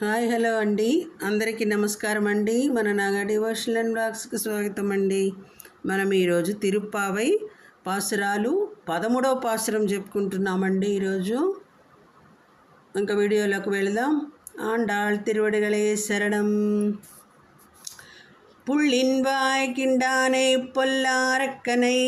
Hi hello అండి అందరికీ నమస్కారం అండి మన నాగా డివోషనల్ అండ్ బ్లాగ్స్కి స్వాగతం అండి మనం ఈరోజు తిరుప్పావై పాసురాలు పదమూడవ పాసురం చెప్పుకుంటున్నామండి ఈరోజు ఇంకా వీడియోలోకి వెళదాం ఆండాళ్ తిరువడిగలే శరణం புள்ளின் வாய் கிண்டானை பொல்லாரக்கனை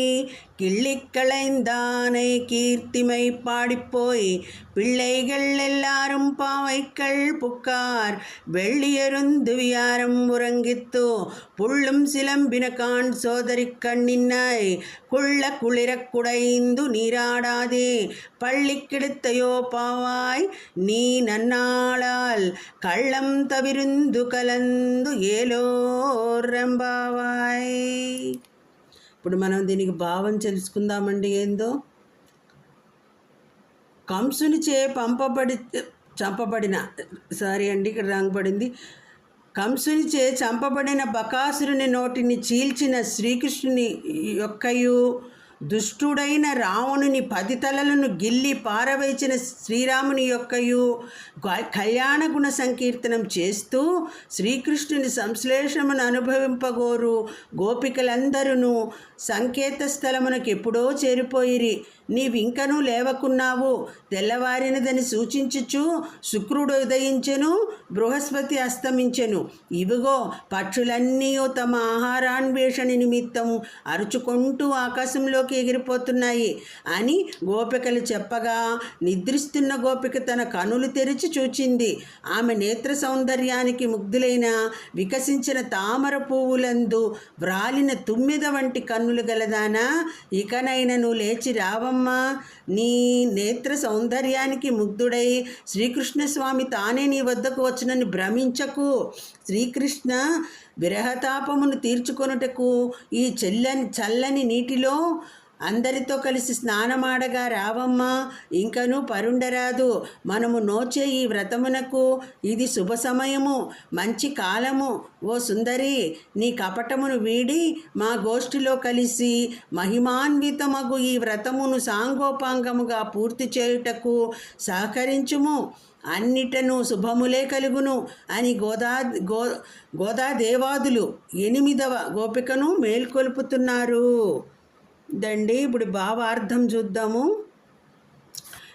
கிள்ளிக்களைந்தானை கீர்த்திமை பாடிப்போய் பிள்ளைகள் எல்லாரும் பாவைக்கள் புக்கார். வெள்ளியருந்து வியாரம் உறங்கித்தோ புள்ளும் சிலம்பின கான் சோதரி கண்ணின்னாய் குள்ள குளிர குடைந்து நீராடாதே. பள்ளி கிடுத்தையோ பாவாய் நீ நன்னாளால் கள்ளம் தவிருந்து கலந்து ஏலோரம்பாவாய் ఇప్పుడు మనం దీనికి భావం తెలుసుకుందామండి ఏందో? కంసునిచే పంపబడి చంపబడిన సారీ అండి ఇక్కడ రాంగ్ పడింది కంసునిచే చంపబడిన బకాసురుని నోటిని చీల్చిన శ్రీకృష్ణుని యొక్కయు దుష్టుడైన రావణుని పది తలలను గిల్లి పారవేచిన శ్రీరాముని యొక్కయు కళ్యాణ గుణ సంకీర్తనం చేస్తూ శ్రీకృష్ణుని సంశ్లేషమును అనుభవింపగోరు గోపికలందరూ సంకేత స్థలమునకు ఎప్పుడో చేరిపోయిరి. నీవింకనూ లేవకున్నావు. తెల్లవారినదని సూచించుచు శుక్రుడు ఉదయించెను బృహస్పతి అస్తమించెను. ఇవిగో పక్షులన్నీ తమ ఆహారాన్వేషణ నిమిత్తం అరుచుకుంటూ ఆకాశంలోకి ఎగిరిపోతున్నాయి అని గోపికలు చెప్పగా నిద్రిస్తున్న గోపిక తన కనులు తెరిచి చూచింది. ఆమె నేత్ర సౌందర్యానికి ముగ్ధులైన వికసించిన తామర పువ్వులందు వ్రాలిన తుమ్మిద వంటి కన్నులు గలదానా? ఇకనైనను లేచి రావమ్మా. నీ నేత్ర సౌందర్యానికి ముగ్ధుడై శ్రీకృష్ణస్వామి తానే నీ వద్దకు వచ్చినని భ్రమించకు. శ్రీకృష్ణ విరహతాపమును తీర్చుకొనుటకు ఈ చెల్లని చల్లని నీటిలో అందరితో కలిసి స్నానమాడగా రావమ్మా ఇంకనూ పరుండరాదు. మనము నోచే ఈ వ్రతమునకు ఇది శుభ సమయము మంచి కాలము. ఓ సుందరి నీ కపటమును వీడి మా గోష్ఠిలో కలిసి మహిమాన్వితమగు ఈ వ్రతమును సాంగోపాంగముగా పూర్తి చేయుటకు సహకరించుము. అన్నిటను శుభములే కలుగును అని గోదా గో గోదాదేవాదులు ఎనిమిదవ గోపికను మేల్కొల్పుతున్నారు. దండి ఇప్పుడు భావార్థం చూద్దాము.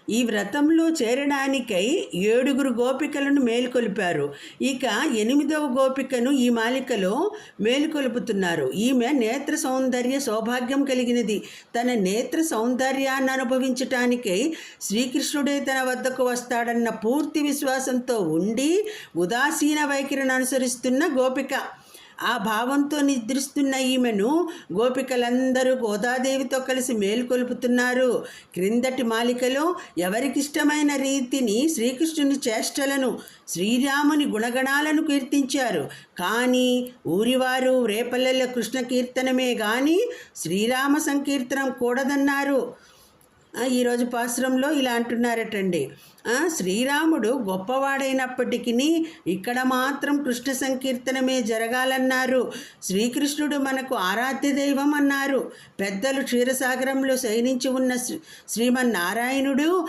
ఈ వ్రతంలో చేరడానికై ఏడుగురు గోపికలను మేల్కొలిపారు. ఇక ఎనిమిదవ గోపికను ఈ మాలికలో మేలుకొల్పుతున్నారు. ఈమె నేత్ర సౌందర్య సౌభాగ్యం కలిగినది. తన నేత్ర సౌందర్యాన్ని అనుభవించటానికై శ్రీకృష్ణుడే తన వద్దకు వస్తాడన్న పూర్తి విశ్వాసంతో ఉండి ఉదాసీన వైఖరిని అనుసరిస్తున్న గోపిక. ఆ భావంతో నిద్రిస్తున్న ఈమెను గోపికలందరూ గోదాదేవితో కలిసి మేల్కొల్పుతున్నారు. క్రిందటి మాలికలో ఎవరికిష్టమైన రీతిని శ్రీకృష్ణుని చేష్టలను శ్రీరాముని గుణగణాలను కీర్తించారు. కానీ ఊరివారు రేపల్లెల కృష్ణ కీర్తనమే కానీ శ్రీరామ సంకీర్తనం కూడదన్నారు. ఈరోజు పాశ్రంలో ఇలా అంటున్నారటండి. శ్రీరాముడు గొప్పవాడైనప్పటికీ ఇక్కడ మాత్రం కృష్ణ సంకీర్తనమే జరగాలన్నారు. శ్రీకృష్ణుడు మనకు ఆరాధ్య దైవం అన్నారు. పెద్దలు క్షీరసాగరంలో శయనించి ఉన్న శ్రీ శ్రీమన్నారాయణుడు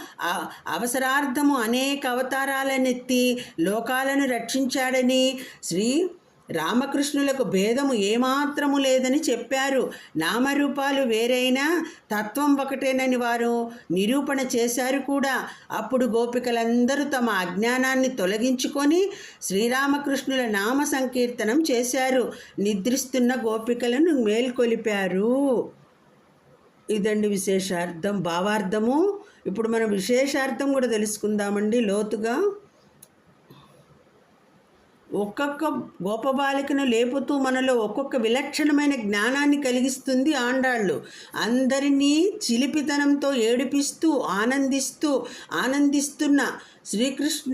అవసరార్థము అనేక అవతారాలనెత్తి లోకాలను రక్షించాడని శ్రీ రామకృష్ణులకు భేదము ఏమాత్రము లేదని చెప్పారు. నామరూపాలు వేరైనా తత్వం ఒకటేనని వారు నిరూపణ చేశారు కూడా. అప్పుడు గోపికలందరూ తమ అజ్ఞానాన్ని తొలగించుకొని శ్రీరామకృష్ణుల నామ సంకీర్తనం చేశారు. నిద్రిస్తున్న గోపికలను మేల్కొలిపారు. ఇదండి విశేషార్థం భావార్థము. ఇప్పుడు మనం విశేషార్థం కూడా తెలుసుకుందామండి లోతుగా. ఒక్కొక్క గోపబాలికను లేపుతూ మనలో ఒక్కొక్క విలక్షణమైన జ్ఞానాన్ని కలిగిస్తుంది ఆండాళ్ళు. అందరినీ చిలిపితనంతో ఏడిపిస్తూ ఆనందిస్తూ ఆనందిస్తున్న శ్రీకృష్ణ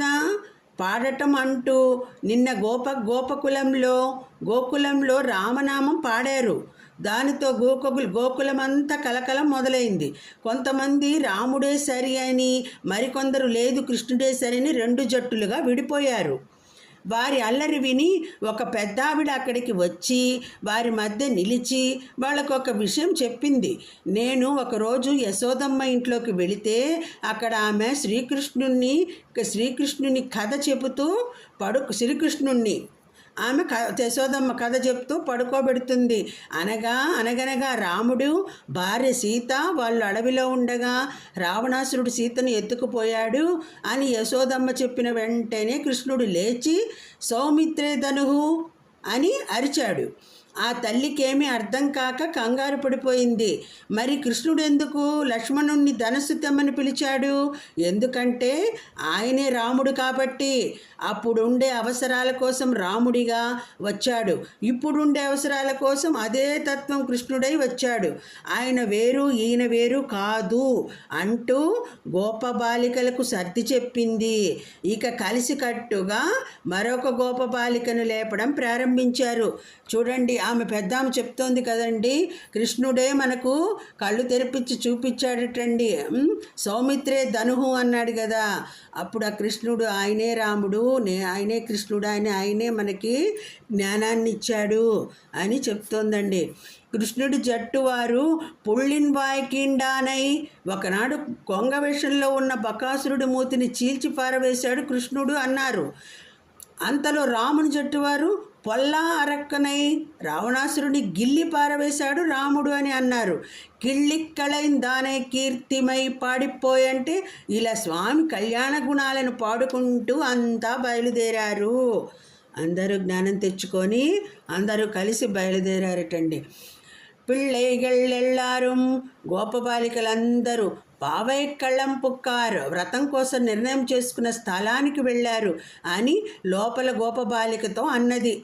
పాడటం అంటూ నిన్న గోప గోపకులంలో గోకులంలో రామనామం పాడారు. దానితో గోకులు గోకులమంతా కలకలం మొదలైంది. కొంతమంది రాముడే సరి అని మరికొందరు లేదు కృష్ణుడే సరి అని రెండు జట్టులుగా విడిపోయారు. వారి అల్లరి విని ఒక పెద్దావిడ అక్కడికి వచ్చి వారి మధ్య నిలిచి వాళ్ళకు ఒక విషయం చెప్పింది. నేను ఒకరోజు యశోదమ్మ ఇంట్లోకి వెళితే అక్కడ ఆమె శ్రీకృష్ణుణ్ణి శ్రీకృష్ణుని కథ చెబుతూ పడు శ్రీకృష్ణుణ్ణి ఆమె క యశోదమ్మ కథ చెప్తూ పడుకోబెడుతుంది. అనగా అనగనగా రాముడు భార్య సీత వాళ్ళు అడవిలో ఉండగా రావణాసురుడు సీతను ఎత్తుకుపోయాడు అని యశోదమ్మ చెప్పిన వెంటనే కృష్ణుడు లేచి సౌమిత్రే ధనుహు అని అరిచాడు. ఆ తల్లికేమీ అర్థం కాక కంగారు పడిపోయింది. మరి కృష్ణుడు ఎందుకు లక్ష్మణుణ్ణి ధనస్సు తెమ్మని పిలిచాడు? ఎందుకంటే ఆయనే రాముడు కాబట్టి. అప్పుడుండే అవసరాల కోసం రాముడిగా వచ్చాడు. ఇప్పుడుండే అవసరాల కోసం అదే తత్వం కృష్ణుడై వచ్చాడు. ఆయన వేరు ఈయన వేరు కాదు అంటూ గోపబాలికలకు సర్ది చెప్పింది. ఇక కలిసికట్టుగా మరొక గోపబాలికను లేపడం ప్రారంభించారు. చూడండి ఆమె పెద్ద ఆమె చెప్తోంది కదండి కృష్ణుడే మనకు కళ్ళు తెరిపించి చూపించాడటండి. సౌమిత్రే ధనుహు అన్నాడు కదా అప్పుడు ఆ కృష్ణుడు ఆయనే రాముడు నే ఆయనే కృష్ణుడు ఆయన ఆయనే మనకి జ్ఞానాన్ని ఇచ్చాడు అని చెప్తోందండి. కృష్ణుడి జట్టువారు పుళ్ళిన్ వాయికిండానై ఒకనాడు కొంగ వేషంలో ఉన్న బకాసురుడి మూతిని చీల్చి పారవేశాడు కృష్ణుడు అన్నారు. అంతలో రాముని జట్టువారు పొల్లా అరక్కనై రావణాసురుని గిల్లి పారవేశాడు రాముడు అని అన్నారు. కిళ్ళిక్కలైన దానే కీర్తిమై పాడిపోయంటే ఇలా స్వామి కళ్యాణ గుణాలను పాడుకుంటూ అంతా బయలుదేరారు. అందరూ జ్ఞానం తెచ్చుకొని అందరూ కలిసి బయలుదేరారటండి. పిళ్ళైగళ్ళెళ్ళారు గోపబాలికలందరూ బావై కళ్ళం పుక్కారు వ్రతం కోసం నిర్ణయం చేసుకున్న స్థలానికి వెళ్ళారు అని లోపల గోపబాలికతో అన్నది.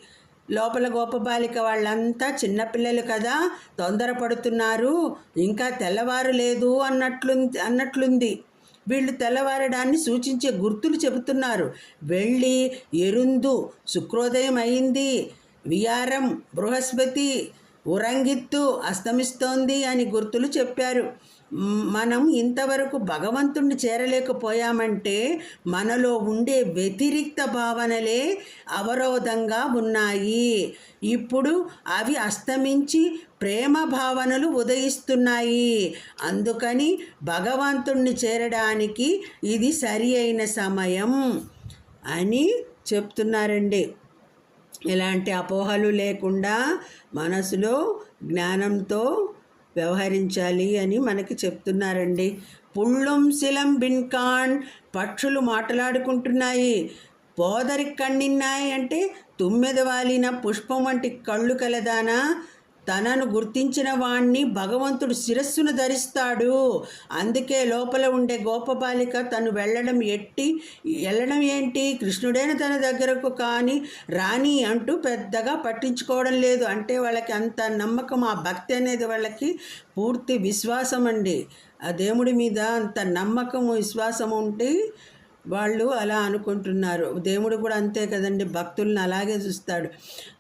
లోపల గోపబాలిక వాళ్ళంతా చిన్నపిల్లలు కదా తొందరపడుతున్నారు. ఇంకా తెల్లవారు లేదు అన్నట్లు అన్నట్లుంది. వీళ్ళు తెల్లవారడాన్ని సూచించే గుర్తులు చెబుతున్నారు. వెళ్ళి ఎరుందు శుక్రోదయం అయింది వియారం బృహస్పతి ఉరంగిత్తు అస్తమిస్తోంది అని గుర్తులు చెప్పారు. మనం ఇంతవరకు భగవంతుణ్ణి చేరలేకపోయామంటే మనలో ఉండే వ్యతిరిక్త భావనలే అవరోధంగా ఉన్నాయి. ఇప్పుడు అవి అస్తమించి ప్రేమ భావనలు ఉదయిస్తున్నాయి. అందుకని భగవంతుణ్ణి చేరడానికి ఇది సరి అయిన సమయం అని చెప్తున్నారండి. ఎలాంటి అపోహలు లేకుండా మనసులో జ్ఞానంతో వ్యవహరించాలి అని మనకి చెప్తున్నారండి. పుళ్ళుం శిలం బిన్కాన్ పక్షులు మాట్లాడుకుంటున్నాయి. పోదరి కన్నిన్నాయి అంటే తుమ్మెద వాలిన పుష్పం వంటి కళ్ళు కలదానా? తనను గుర్తించిన వాణ్ణి భగవంతుడు శిరస్సును ధరిస్తాడు. అందుకే లోపల ఉండే గోపబాలిక తను వెళ్ళడం ఎట్టి వెళ్ళడం ఏంటి? కృష్ణుడైన తన దగ్గరకు కానీ రాని అంటూ పెద్దగా పట్టించుకోవడం లేదు. అంటే వాళ్ళకి అంత నమ్మకం ఆ భక్తి అనేది వాళ్ళకి పూర్తి విశ్వాసం అండి. ఆ దేవుడి మీద అంత నమ్మకం విశ్వాసం ఉంటే వాళ్ళు అలా అనుకుంటున్నారు. దేవుడు కూడా అంతే కదండి భక్తుల్ని అలాగే చూస్తాడు.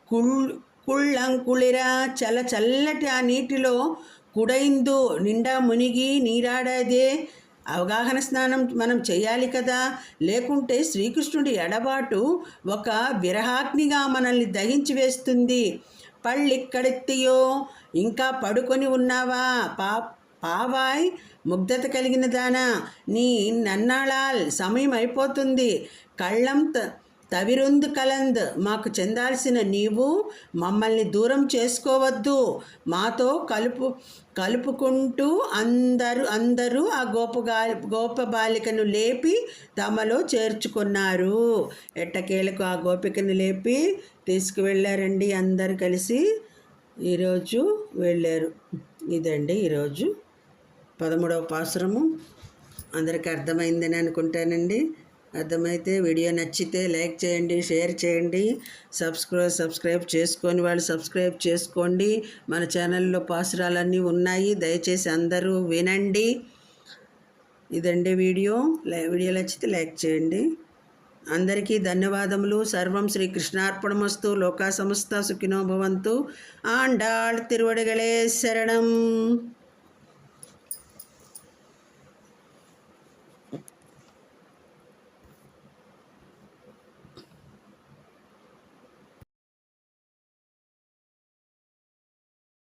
కుళ్ళు కుళ్ళంకుళిరా చల్ల చల్లటి ఆ నీటిలో కుడైందు నిండా మునిగి నీరాడేదే. అవగాహన స్నానం మనం చేయాలి కదా. లేకుంటే శ్రీకృష్ణుడి ఎడబాటు ఒక విరహాగ్నిగా మనల్ని దహించి వేస్తుంది. పళ్ళిక్కడెత్తియో ఇంకా పడుకొని ఉన్నావా? పా పావాయ్ ముగ్ధత కలిగిన దానా. నీ నన్నాళాల్ సమయం అయిపోతుంది. కళ్ళం తవిరుందు కలంద్ మాకు చెందాల్సిన నీవు మమ్మల్ని దూరం చేసుకోవద్దు. మాతో కలుపు కలుపుకుంటూ అందరూ అందరూ ఆ గోపగా గోపబాలికను లేపి తమలో చేర్చుకున్నారు. ఎట్టకేలకు ఆ గోపికను లేపి తీసుకువెళ్ళారండి అందరు కలిసి. ఈరోజు వెళ్ళారు. ఇదండి ఈరోజు పదమూడవ పాసురము. అందరికీ అర్థమైందని అనుకుంటానండి. అర్థమైతే వీడియో నచ్చితే లైక్ చేయండి షేర్ చేయండి సబ్స్క్రైబ్ సబ్స్క్రైబ్ చేసుకొని వాళ్ళు సబ్స్క్రైబ్ చేసుకోండి. మన ఛానల్లో పాసురాలన్నీ ఉన్నాయి. దయచేసి అందరూ వినండి. ఇదండి వీడియో. వీడియో నచ్చితే లైక్ చేయండి. అందరికీ ధన్యవాదములు. సర్వం శ్రీ కృష్ణార్పణమస్తు. లోకా సంస్థ సుఖినోభవంతు ఆండాళ్ తిరువడగలే శరణం.